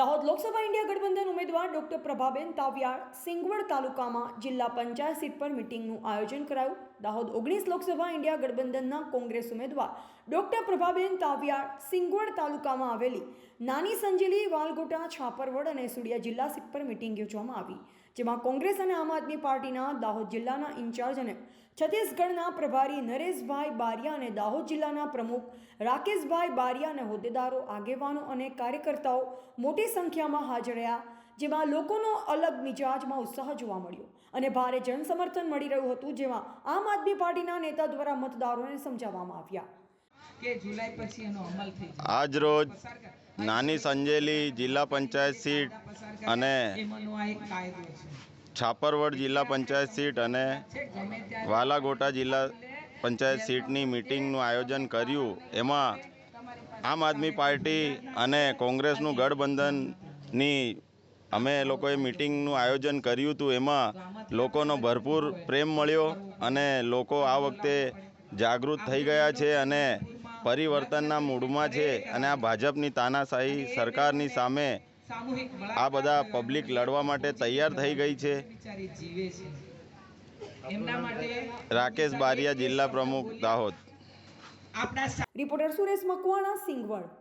Dahod Lok Sabha India ગઠબંધન ઉમેદવાર doctor Prabhaben તાવિયાળ Singvad તાલુકામાં જિલ્લા પંચાયત સીટ પર મિટિંગનું આયોજન કરાયું. દાહોદ ઓગણીસ લોકસભા ઇન્ડિયા ગઠબંધનના કોંગ્રેસ ઉમેદવાર ડૉક્ટર પ્રભાબેન તાવિયાળ સિંગવડ તાલુકામાં આવેલી નાની સંજેલી, વાલગોટા, છાપરવડ અને સુડિયા જિલ્લા સીટ પર મિટિંગ યોજવામાં આવી, જેમાં કોંગ્રેસ અને આમ આદમી પાર્ટીના દાહોદ જિલ્લાના ઇન્ચાર્જ અને છત્તીસગઢના પ્રભારી નરેશભાઈ બારિયા અને દાહોદ જિલ્લાના પ્રમુખ રાકેશભાઈ બારિયા અને હોદ્દેદારો, આગેવાનો અને કાર્યકર્તાઓ મોટી સંખ્યામાં હાજર રહ્યા. જેમાં લોકોનો અલગ મિજાજમાં ઉત્સાહ જોવા મળ્યો અને ભારે જનસમર્થન મળી રહ્યું હતું જેમાં આમ આદમી પાર્ટીના નેતા દ્વારા મતદારોને સમજાવવામાં આવ્યા. જુલાઈ પછી એનો અમલ થઈ જાય આજ રોજ નાની સંજેલી જિલ્લા પંચાયત સીટ અને છાપરવડ જિલ્લા પંચાયત સીટ અને વાલાગોટા જિલ્લા પંચાયત સીટની મિટિંગનું આયોજન કર્યું. એમાં આમ આદમી પાર્ટી અને કોંગ્રેસનું ગઠબંધનની અમે લોકોએ મિટિંગનું આયોજન કર્યું હતું. એમાં લોકોનો ભરપૂર પ્રેમ મળ્યો અને લોકો આ વખતે જાગૃત થઈ ગયા છે અને પરિવર્તનના મૂડમાં છે અને આ ભાજપની તાનાશાહી સરકારની સામે આ બધા પબ્લિક લડવા માટે તૈયાર થઈ ગઈ છે. રાકેશ બારિયા, જિલ્લા પ્રમુખ દાહોદ. રિપોર્ટર સુરેશ મકવાણા, સિંગવડ.